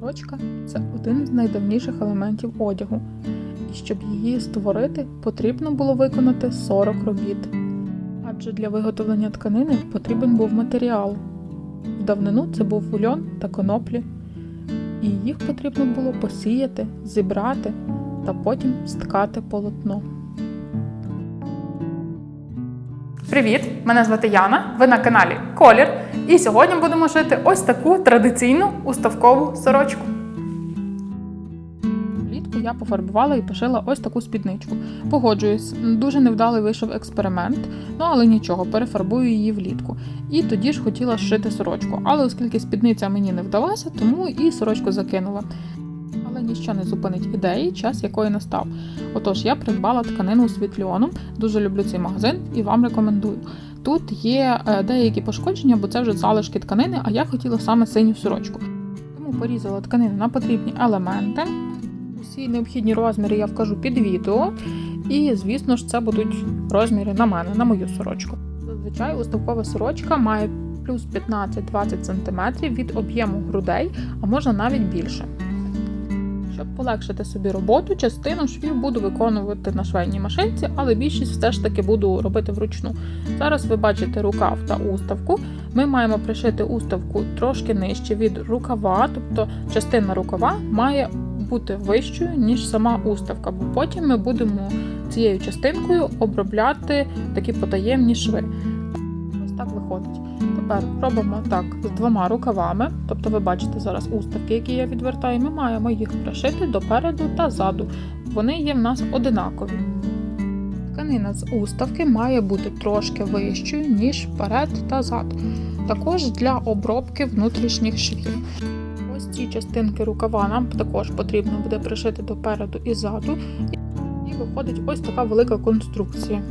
Сорочка це один з найдавніших елементів одягу, і щоб її створити, потрібно було виконати 40 робіт. Адже для виготовлення тканини потрібен був матеріал. В давнину це був вульон та коноплі, і їх потрібно було посіяти, зібрати та потім сткати полотно. Привіт! Мене звати Яна. Ви на каналі Колір. І сьогодні будемо шити ось таку традиційну уставкову сорочку. Влітку я пофарбувала і пошила ось таку спідничку. Погоджуюсь, дуже невдалий вийшов експеримент, ну але нічого, перефарбую її влітку. І тоді ж хотіла шити сорочку. Але оскільки спідниця мені не вдалася, тому і сорочку закинула. Але ніщо не зупинить ідеї, час якої настав. Отож, я придбала тканину з вітльоном, дуже люблю цей магазин і вам рекомендую. Тут є е, деякі пошкодження, бо це вже залишки тканини, а я хотіла саме синю сорочку. Тому порізала тканину на потрібні елементи. Усі необхідні розміри я вкажу під відео. І, звісно ж, це будуть розміри на мене, на мою сорочку. Зазвичай уставкова сорочка має плюс 15-20 см від об'єму грудей, а можна навіть більше. Щоб полегшити собі роботу, частину швів буду виконувати на швейній машинці, але більшість все ж таки буду робити вручну. Зараз ви бачите рукав та уставку. Ми маємо пришити уставку трошки нижче від рукава, тобто частина рукава має бути вищою, ніж сама уставка, бо потім ми будемо цією частинкою обробляти такі потаємні шви. Так виходить. Тепер робимо так з двома рукавами, тобто ви бачите зараз уставки, які я відвертаю, ми маємо їх пришити допереду та ззаду. Вони є в нас одинакові. Тканина з уставки має бути трошки вищою, ніж вперед та зад. Також для обробки внутрішніх швів. Ось ці частинки рукава нам також потрібно буде пришити допереду і ззаду. І виходить ось така велика конструкція.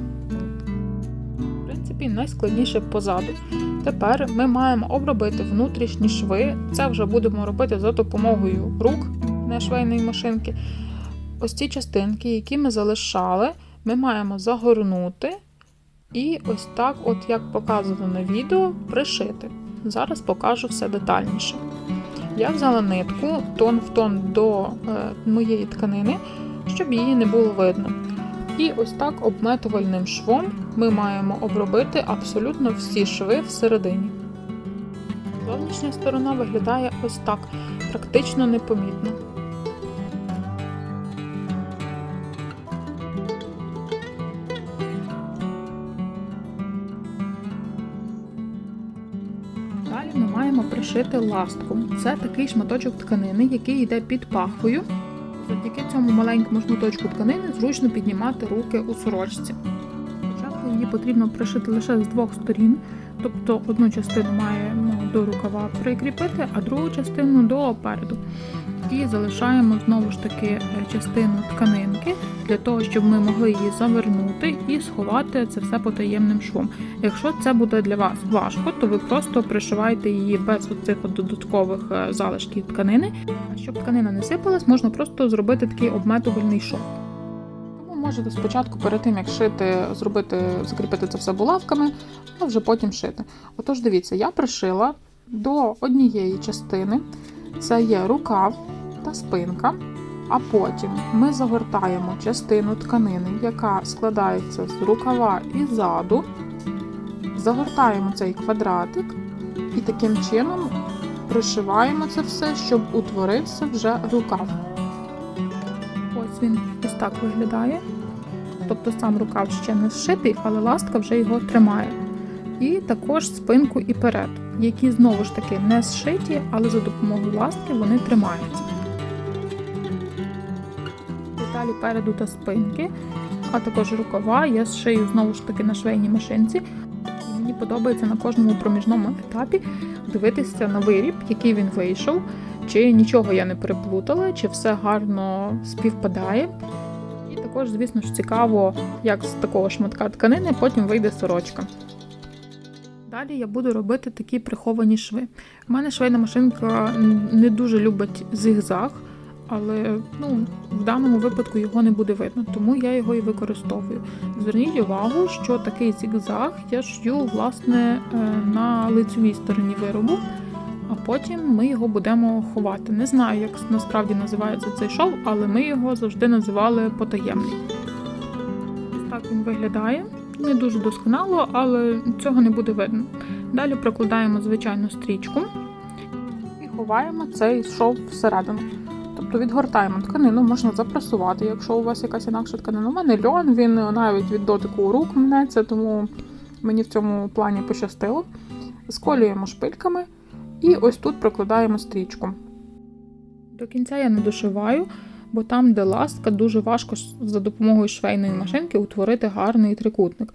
Принципі, найскладніше позаду. Тепер ми маємо обробити внутрішні шви. Це вже будемо робити за допомогою рук, не швейної машинки. Ось ці частинки, які ми залишали, ми маємо загорнути і ось так, от як показано на відео, пришити. Зараз покажу все детальніше. Я взяла нитку тон в тон до е, моєї тканини, щоб її не було видно. І ось так обметувальним швом ми маємо обробити абсолютно всі шви всередині. Зовнішня сторона виглядає ось так, практично непомітно. Далі ми маємо пришити ластку. Це такий шматочок тканини, який йде під пахвою. Завдяки цьому маленькому шматочку тканини зручно піднімати руки у сорочці. Спочатку її потрібно пришити лише з двох сторін, тобто одну частину маємо до рукава прикріпити, а другу частину до опереду. І залишаємо знову ж таки е, частину тканинки для того, щоб ми могли її завернути і сховати це все потаємним швом. Якщо це буде для вас важко, то ви просто пришиваєте її без оцих додаткових е, залишків тканини. Щоб тканина не сипалась, можна просто зробити такий обметувальний шов. Можете спочатку, перед тим як шити, зробити, закріпити це все булавками, а вже потім шити. Отож, дивіться, я пришила до однієї частини, це є рукав та спинка. А потім ми загортаємо частину тканини, яка складається з рукава і заду, загортаємо цей квадратик і таким чином пришиваємо це все, щоб утворився вже рукав. Ось він ось так виглядає. Тобто сам рукав ще не зшитий, але ластка вже його тримає. І також спинку і перед, які знову ж таки не зшиті, але за допомогою ластки вони тримаються. Деталі переду та спинки, а також рукава я зшию знову ж таки на швейній машинці. Мені подобається на кожному проміжному етапі дивитися на виріб, який він вийшов, чи нічого я не переплутала, чи все гарно співпадає. І також, звісно ж, цікаво, як з такого шматка тканини потім вийде сорочка. Далі я буду робити такі приховані шви. У мене швейна машинка не дуже любить зигзаг, але ну, в даному випадку його не буде видно, тому я його і використовую. Зверніть увагу, що такий зігзаг я шью власне е, на лицевій стороні виробу. а потім ми його будемо ховати. Не знаю, як насправді називається цей шов, але ми його завжди називали потаємний. Так він виглядає. Не дуже досконало, але цього не буде видно. Далі прокладаємо звичайну стрічку і ховаємо цей шов всередину. Тобто відгортаємо тканину, можна запресувати, якщо у вас якась інакша тканина. У мене льон, він навіть від дотику рук мнеться, тому мені в цьому плані пощастило. Сколюємо шпильками і ось тут прокладаємо стрічку. До кінця я не дошиваю, бо там, де ластка, дуже важко за допомогою швейної машинки утворити гарний трикутник.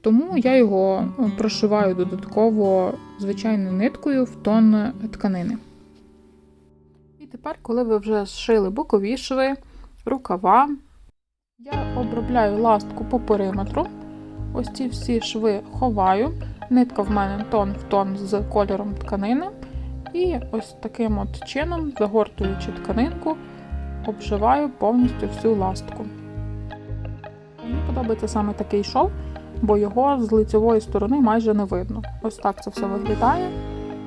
Тому я його е, прошиваю додатково звичайною ниткою в тон тканини. І тепер, коли ви вже зшили бокові шви, рукава, я обробляю ластку по периметру. Ось ці всі шви ховаю. Нитка в мене тон в тон з кольором тканини. І ось таким от чином, загортуючи тканинку, обшиваю повністю всю ластку. Мені подобається саме такий шов, бо його з лицевої сторони майже не видно. Ось так це все виглядає.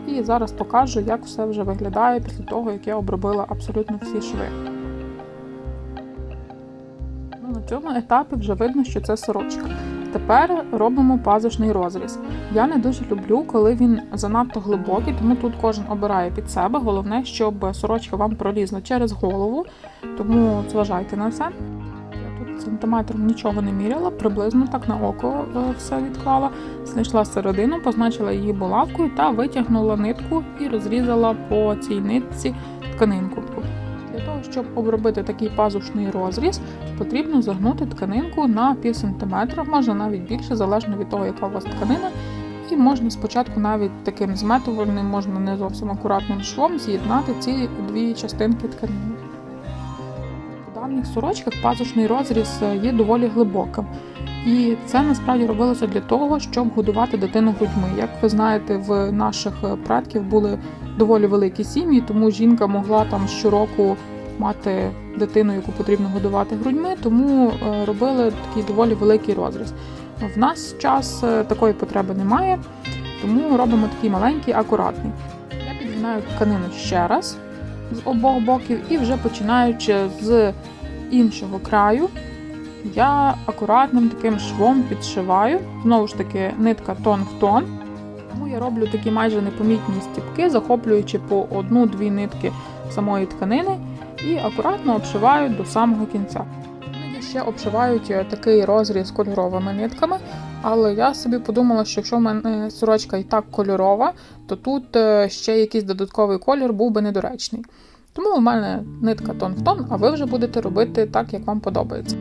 І зараз покажу, як все вже виглядає після того, як я обробила абсолютно всі шви. Ну, на цьому етапі вже видно, що це сорочка. Тепер робимо пазушний розріз. Я не дуже люблю, коли він занадто глибокий, тому тут кожен обирає під себе. Головне, щоб сорочка вам пролізла через голову, тому зважайте на це. Тут сантиметром нічого не міряла, приблизно так на око е, все відклала. Знайшла середину, позначила її булавкою та витягнула нитку і розрізала по цій нитці тканинку. Щоб обробити такий пазушний розріз, потрібно загнути тканинку на пів сантиметра, можна навіть більше, залежно від того, яка у вас тканина. І можна спочатку навіть таким зметувальним, можна не зовсім акуратним швом з'єднати ці дві частинки тканини. У давніх сорочках пазушний розріз є доволі глибоким. І це насправді робилося для того, щоб годувати дитину грудьми. Як ви знаєте, в наших предків були доволі великі сім'ї, тому жінка могла там щороку мати дитину, яку потрібно годувати грудьми, тому е, робили такий доволі великий розріз. В нас час е, такої потреби немає, тому робимо такий маленький, акуратний. Я підгинаю тканину ще раз з обох боків і вже починаючи з іншого краю, я акуратним таким швом підшиваю. Знову ж таки, нитка тон в тон. Тому я роблю такі майже непомітні стіпки, захоплюючи по одну-дві нитки самої тканини і акуратно обшивають до самого кінця. Іноді ще обшивають е, такий розріз кольоровими нитками, але я собі подумала, що якщо в мене сорочка і так кольорова, то тут е, ще якийсь додатковий колір був би недоречний. Тому у мене нитка тон в тон, а ви вже будете робити так, як вам подобається.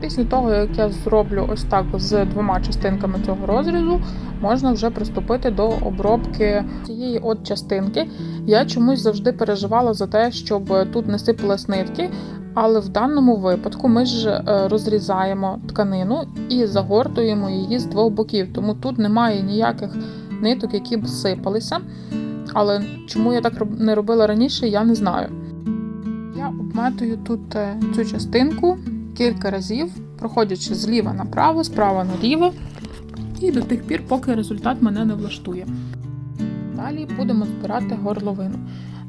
Після того, як я зроблю ось так з двома частинками цього розрізу, можна вже приступити до обробки цієї от частинки. Я чомусь завжди переживала за те, щоб тут не сипались нитки, але в даному випадку ми ж е, розрізаємо тканину і загортуємо її з двох боків, тому тут немає ніяких ниток, які б сипалися. Але чому я так не робила раніше, я не знаю. Я обметую тут е, цю частинку кілька разів, проходячи зліва направо, справа наліво, і до тих пір, поки результат мене не влаштує. Далі будемо збирати горловину.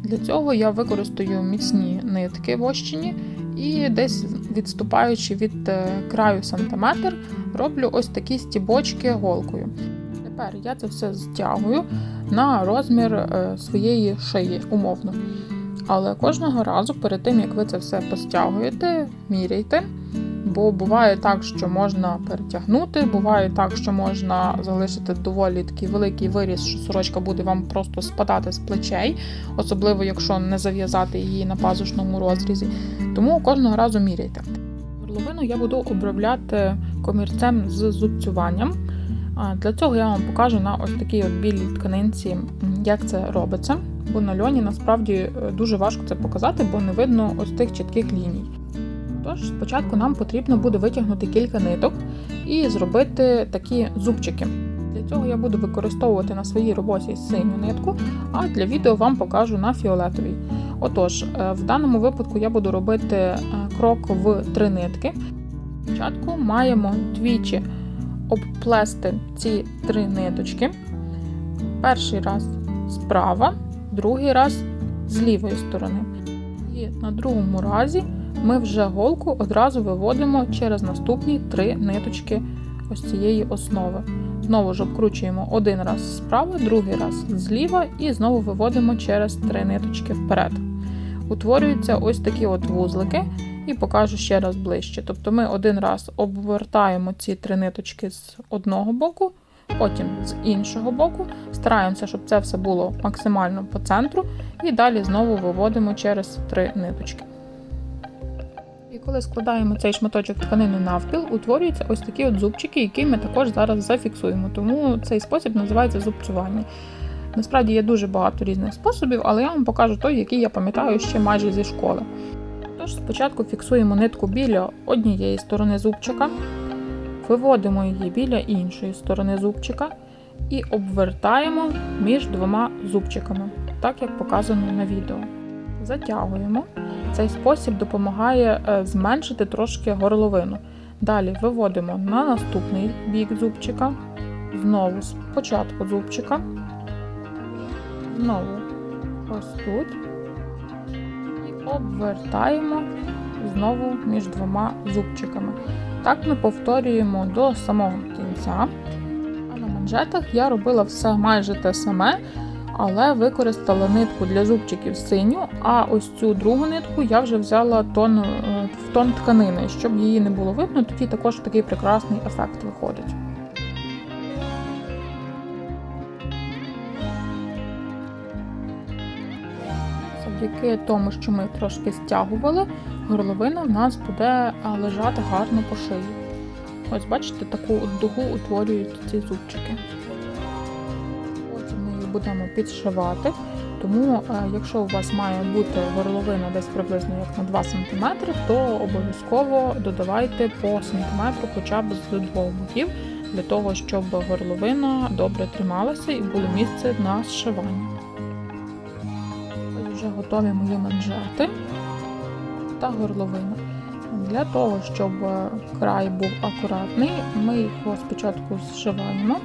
Для цього я використаю міцні нитки вощені і десь відступаючи від е, краю сантиметр, роблю ось такі стібочки голкою. Тепер я це все стягую на розмір е, своєї шиї, умовно. Але кожного разу, перед тим як ви це все постягуєте, міряйте. Бо буває так, що можна перетягнути, буває так, що можна залишити доволі такий великий виріс, що сорочка буде вам просто спадати з плечей, особливо якщо не зав'язати її на пазушному розрізі. Тому кожного разу міряйте. Горловину я буду обробляти комірцем з зубцюванням. Для цього я вам покажу на ось такій от білій тканинці, як це робиться. Бо на льоні насправді е, дуже важко це показати, бо не видно ось тих чітких ліній. Тож спочатку нам потрібно буде витягнути кілька ниток і зробити такі зубчики. Для цього я буду використовувати на своїй роботі синю нитку, а для відео вам покажу на фіолетовій. Отож, е, в даному випадку я буду робити е, крок в три нитки. Спочатку маємо двічі обплести ці три ниточки. Перший раз справа, другий раз з лівої сторони. І на другому разі ми вже голку одразу виводимо через наступні три ниточки ось цієї основи. Знову ж обкручуємо один раз справа, другий раз зліва і знову виводимо через три ниточки вперед. Утворюються ось такі от вузлики, і покажу ще раз ближче. Тобто ми один раз обвертаємо ці три ниточки з одного боку, потім з іншого боку. Стараємося, щоб це все було максимально по центру, і далі знову виводимо через три ниточки. І коли складаємо цей шматочок тканини навпіл, утворюються ось такі от зубчики, які ми також зараз зафіксуємо. Тому цей спосіб називається зубцювання. Насправді є дуже багато різних способів, але я вам покажу той, який я пам'ятаю ще майже зі школи. Тож спочатку фіксуємо нитку біля однієї сторони зубчика, виводимо її біля іншої сторони зубчика і обвертаємо між двома зубчиками, так як показано на відео. Затягуємо. Цей спосіб допомагає е, зменшити трошки горловину. Далі виводимо на наступний бік зубчика, знову спочатку зубчика, знову ось тут і обвертаємо знову між двома зубчиками. Так ми повторюємо до самого кінця. А на манжетах я робила все майже те саме, але використала нитку для зубчиків синю, а ось цю другу нитку я вже взяла тон, е, в тон тканини, щоб її не було видно, тоді також такий прекрасний ефект виходить. Завдяки тому, що ми трошки стягували, горловина в нас буде лежати гарно по шиї. Ось бачите, таку дугу утворюють ці зубчики. Потім ми її будемо підшивати. Тому, е, якщо у вас має бути горловина десь приблизно як на 2 см, то обов'язково додавайте по сантиметру хоча б з двох боків, для того, щоб горловина добре трималася і було місце на зшивання. Вже готові мої манжети та горловина. Для того, щоб е, край був акуратний, ми його спочатку зшиваємо,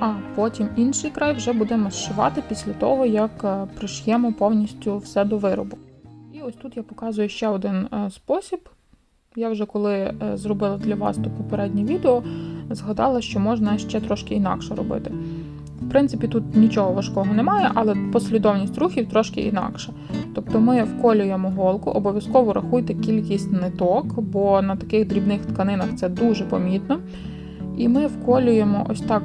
а потім інший край вже будемо зшивати після того, як е, приш'ємо повністю все до виробу. І ось тут я показую ще один е, спосіб. Я вже коли зробила для вас то попереднє відео, згадала, що можна ще трошки інакше робити. В принципі, тут нічого важкого немає, але послідовність рухів трошки інакша. Тобто ми вколюємо голку, обов'язково рахуйте кількість ниток, бо на таких дрібних тканинах це дуже помітно. І ми вколюємо ось так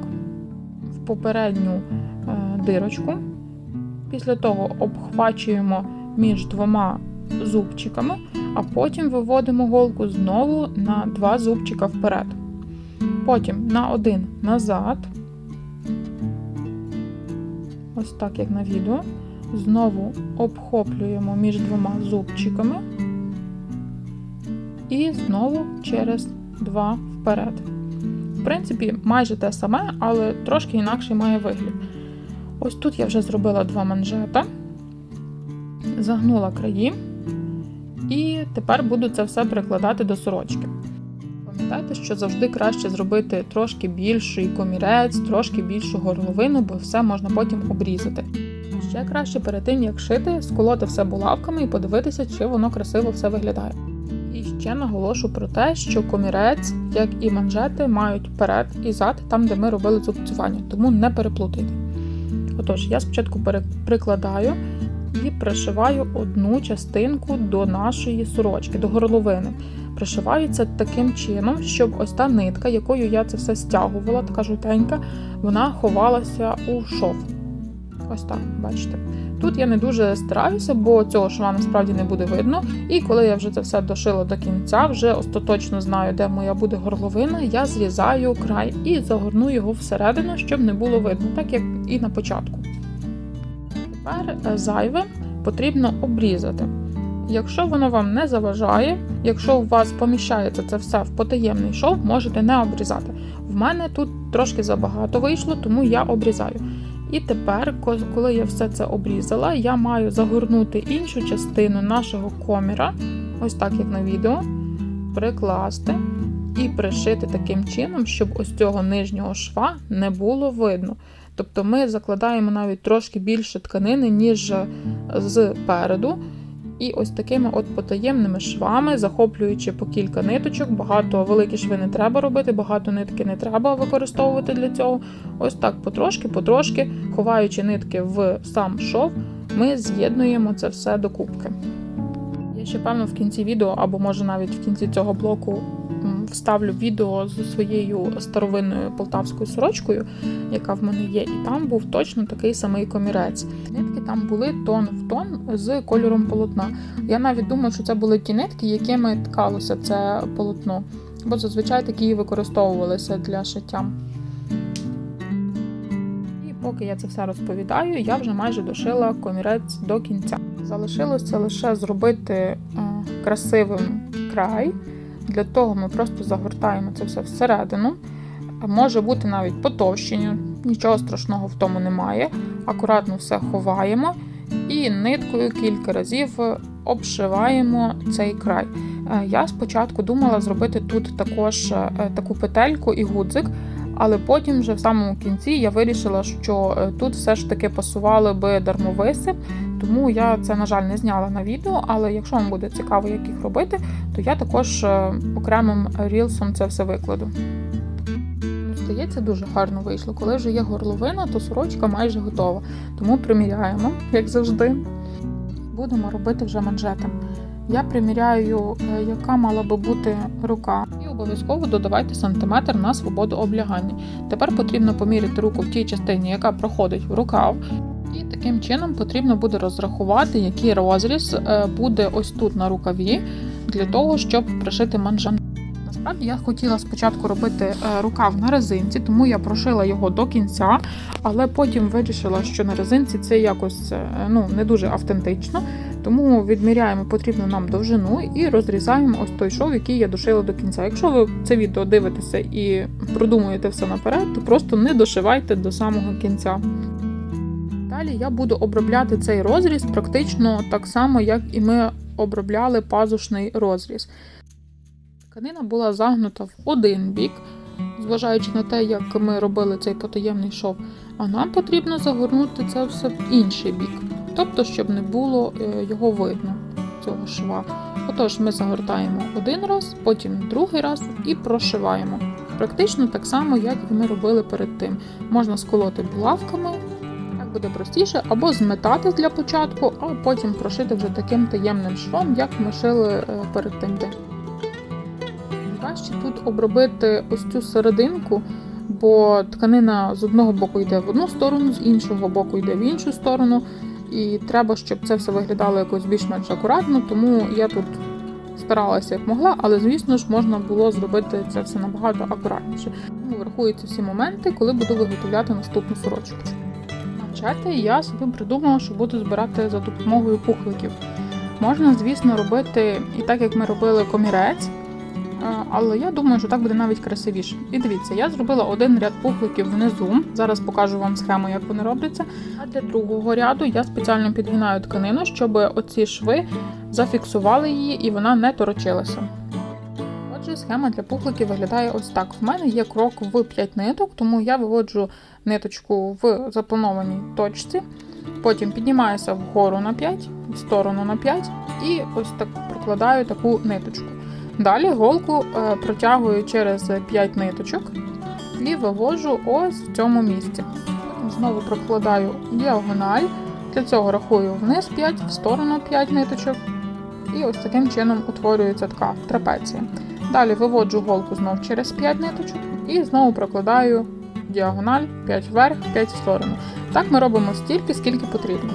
в попередню е, дирочку. Після того обхвачуємо між двома зубчиками, а потім виводимо голку знову на два зубчика вперед. Потім на один назад. Ось так, як на відео. Знову обхоплюємо між двома зубчиками і знову через два вперед. В принципі, майже те саме, але трошки інакший має вигляд. Ось тут я вже зробила два манжета, загнула краї, і тепер буду це все прикладати до сорочки. Пам'ятайте, що завжди краще зробити трошки більший комірець, трошки більшу горловину, бо все можна потім обрізати. Ще краще перед тим, як шити, сколоти все булавками і подивитися, чи воно красиво все виглядає. І ще наголошу про те, що комірець, як і манжети, мають перед і зад, там, де ми робили зубцювання, тому не переплутайте. Отож, я спочатку прикладаю і пришиваю одну частинку до нашої сорочки, до горловини. Пришиваю це таким чином, щоб ось та нитка, якою я це все стягувала, така жовтенька, вона ховалася у шов. Ось так, бачите. Тут я не дуже стараюся, бо цього шва насправді не буде видно. І коли я вже це все дошила до кінця, вже остаточно знаю, де моя буде горловина, я зрізаю край і загорну його всередину, щоб не було видно, так як і на початку. Тепер е, зайве потрібно обрізати. Якщо воно вам не заважає, якщо у вас поміщається це все в потаємний шов, можете не обрізати. В мене тут трошки забагато вийшло, тому я обрізаю. І тепер, коли я все це обрізала, я маю загорнути іншу частину нашого коміра, ось так як на відео, прикласти і пришити таким чином, щоб ось цього нижнього шва не було видно. Тобто ми закладаємо навіть трошки більше тканини, ніж з переду. І ось такими от потаємними швами, захоплюючи по кілька ниточок, багато великі шви не треба робити, багато нитки не треба використовувати для цього. Ось так потрошки, потрошки, ховаючи нитки в сам шов, ми з'єднуємо це все докупки. Я ще певно в кінці відео, або може навіть в кінці цього блоку вставлю відео з своєю старовинною полтавською сорочкою, яка в мене є, і там був точно такий самий комірець. Нитки там були тон в тон з кольором полотна. Я навіть думаю, що це були ті нитки, якими ткалося це полотно, бо зазвичай такі використовувалися для шиття. І поки я це все розповідаю, я вже майже дошила комірець до кінця. Залишилося лише зробити е, красивим край. Для того ми просто загортаємо це все всередину. Може бути навіть потовщення, нічого страшного в тому немає. Акуратно все ховаємо і ниткою кілька разів обшиваємо цей край. Е, Я спочатку думала зробити тут також е, таку петельку і гудзик, але потім, вже в самому кінці, я вирішила, що е, тут все ж таки пасували би дармовиси, тому я це, на жаль, не зняла на відео. Але якщо вам буде цікаво, як їх робити, то я також е, окремим рілсом це все викладу. Здається, дуже гарно вийшло. Коли вже є горловина, то сорочка майже готова. Тому приміряємо, як завжди. Будемо робити вже манжетом. Я приміряю, е, яка мала би бути рука, і обов'язково додавайте сантиметр на свободу облягання. Тепер потрібно поміряти руку в тій частині, яка проходить в рукав. І таким чином потрібно буде розрахувати, який розріз е, буде ось тут на рукаві, для того, щоб пришити манжет. Насправді я хотіла спочатку робити е, рукав на резинці, тому я прошила його до кінця, але потім вирішила, що на резинці це якось е, ну, не дуже автентично. Тому відміряємо потрібну нам довжину і розрізаємо ось той шов, який я дошила до кінця. Якщо ви це відео дивитеся і продумуєте все наперед, то просто не дошивайте до самого кінця. Далі я буду обробляти цей розріз практично так само, як і ми обробляли пазушний розріз. Тканина була загнута в один бік, зважаючи на те, як ми робили цей потаємний шов, а нам потрібно загорнути це все в інший бік, тобто, щоб не було е, його видно, цього шва. Отож, ми загортаємо один раз, потім другий раз і прошиваємо. Практично так само, як і ми робили перед тим. Можна сколоти булавками, буде простіше, або зметати для початку, а потім прошити вже таким таємним швом, як ми шили е, перед тим. Краще тут обробити ось цю серединку, бо тканина з одного боку йде в одну сторону, з іншого боку йде в іншу сторону. І треба, щоб це все виглядало якось більш-менш акуратно, тому я тут старалася як могла, але звісно ж можна було зробити це все набагато акуратніше. Тому врахуються всі моменти, коли буду виготовляти наступну сорочку. Манжети я собі придумала, що буду збирати за допомогою пухликів. Можна, звісно, робити і так, як ми робили комірець. Але я думаю, що так буде навіть красивіше. І дивіться, я зробила один ряд пухликів внизу. Зараз покажу вам схему, як вони робляться. А для другого ряду я спеціально підгинаю тканину, щоб оці шви зафіксували її і вона не торочилася. Схема для пухликів виглядає ось так. В мене є крок в 5 ниток, тому я виводжу ниточку в запланованій точці. Потім піднімаюся вгору на 5, в сторону на 5 і ось так прокладаю таку ниточку. Далі голку е, протягую через 5 ниточок і вивожу ось в цьому місці. Знову прокладаю діагональ. Для цього рахую вниз 5, в сторону 5 ниточок. І ось таким чином утворюється така трапеція. Далі виводжу голку знову через 5 ниточок і знову прокладаю діагональ 5 вверх, 5 в сторону. Так ми робимо стільки, скільки потрібно.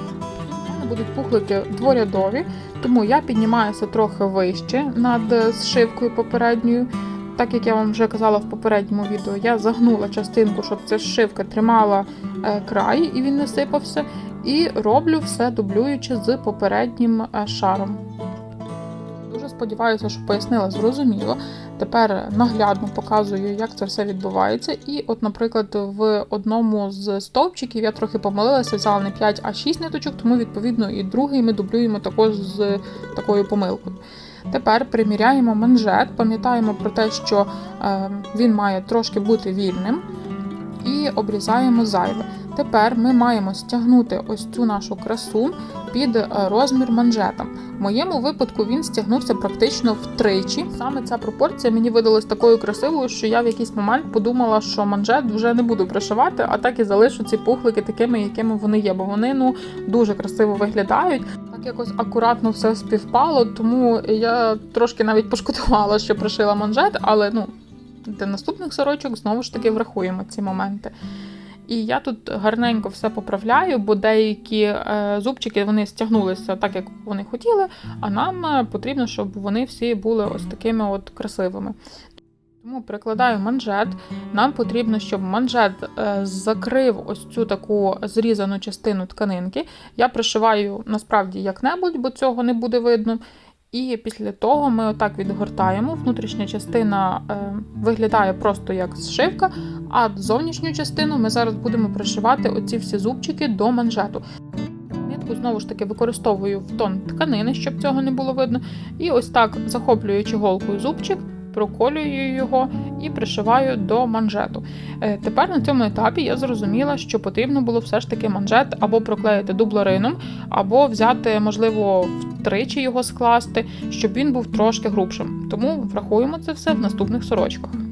У мене будуть пухлики дворядові, тому я піднімаюся трохи вище над е, зшивкою попередньою. Так як я вам вже казала в попередньому відео, я загнула частинку, щоб ця зшивка тримала е, край і він не сипався. І роблю все дублюючи з попереднім е, шаром. Сподіваюся, що пояснила зрозуміло. Тепер наглядно показую, як це все відбувається. І, от, наприклад, в одному з стовпчиків я трохи помилилася, взяла не 5, а 6 ниточок, тому відповідно і другий ми дублюємо також з такою помилкою. Тепер приміряємо манжет, пам'ятаємо про те, що е, він має трошки бути вільним, і обрізаємо зайве. Тепер ми маємо стягнути ось цю нашу красу під е, розмір манжета. В моєму випадку він стягнувся практично втричі. Саме ця пропорція мені видалась такою красивою, що я в якийсь момент подумала, що манжет вже не буду пришивати, а так і залишу ці пухлики такими, якими вони є, бо вони ну дуже красиво виглядають. Так якось акуратно все співпало, тому я трошки навіть пошкодувала, що пришила манжет, але ну для наступних сорочок знову ж таки врахуємо ці моменти. І я тут гарненько все поправляю, бо деякі е, зубчики вони стягнулися так, як вони хотіли, а нам е, потрібно, щоб вони всі були ось такими от красивими. Тому прикладаю манжет. Нам потрібно, щоб манжет е, закрив ось цю таку зрізану частину тканинки. Я пришиваю насправді як-небудь, бо цього не буде видно. І після того ми отак відгортаємо. Внутрішня частина е, виглядає просто як зшивка, а зовнішню частину ми зараз будемо пришивати оці всі зубчики до манжету. Нитку знову ж таки використовую в тон тканини, щоб цього не було видно. І ось так, захоплюючи голкою зубчик, проколюю його і пришиваю до манжету. Е, Тепер на цьому етапі я зрозуміла, що потрібно було все ж таки манжет або проклеїти дублерином, або взяти, можливо, втричі його скласти, щоб він був трошки грубшим. Тому врахуємо це все в наступних сорочках.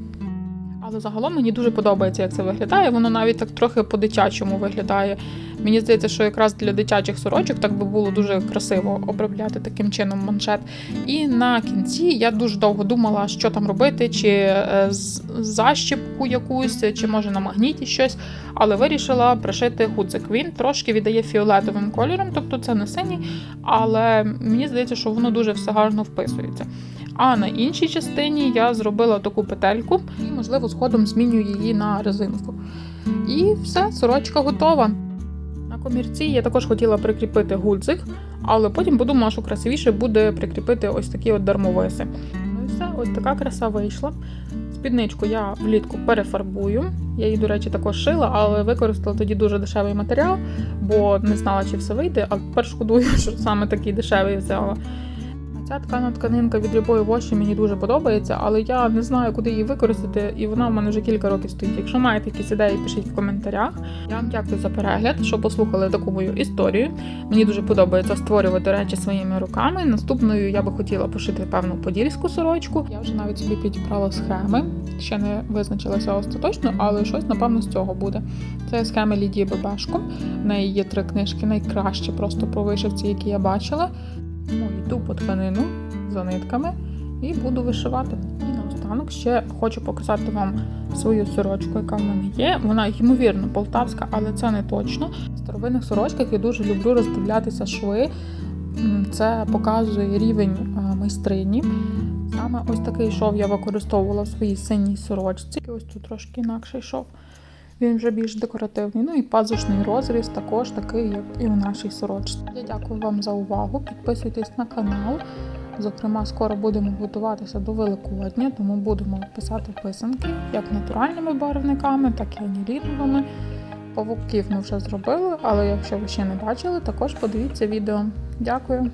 Але загалом мені дуже подобається, як це виглядає. Воно навіть так трохи по-дитячому виглядає. Мені здається, що якраз для дитячих сорочок так би було дуже красиво обробляти таким чином маншет. І на кінці я дуже довго думала, що там робити, чи е, защіпку якусь, чи може на магніті щось. Але вирішила пришити гудзик. Він трошки віддає фіолетовим кольором, тобто це не синій, але мені здається, що воно дуже все гарно вписується. А на іншій частині я зробила таку петельку і, можливо, згодом зміню її на резинку. І все, сорочка готова. На комірці я також хотіла прикріпити гудзик, але потім подумала, що красивіше буде прикріпити ось такі от дармовиси. Ну і все, ось така краса вийшла. Спідничку я влітку перефарбую. Я її, до речі, також шила, але використала тоді дуже дешевий матеріал, бо не знала, чи все вийде, а тепер шкодую, що саме такий дешевий взяла. Ця ткана тканинка від рябої воші мені дуже подобається, але я не знаю, куди її використати, і вона в мене вже кілька років стоїть. Якщо маєте якісь ідеї, пишіть в коментарях. Я вам дякую за перегляд, що послухали таку мою історію. Мені дуже подобається створювати речі своїми руками. Наступною я би хотіла пошити певну подільську сорочку. Я вже навіть собі підібрала схеми, ще не визначилася остаточно, але щось напевно з цього буде. Це схеми Лідії Бебешко. В неї є три книжки, найкращі просто по вишивці, які я бачила. Тому йду тканину за нитками і буду вишивати. І наостанок ще хочу показати вам свою сорочку, яка в мене є. Вона ймовірно полтавська, але це не точно. В старовинних сорочках я дуже люблю роздивлятися шви. Це показує рівень е, майстрині. Саме ось такий шов я використовувала в своїй синій сорочці. Ось тут трошки інакший шов. Він вже більш декоративний. Ну і пазушний розріз також такий, як і у нашій сорочці. Я дякую вам за увагу. Підписуйтесь на канал. Зокрема, скоро будемо готуватися до Великодня, тому будемо писати писанки як натуральними барвниками, так і аніліновими. Павуків ми вже зробили, але якщо ви ще не бачили, також подивіться відео. Дякую!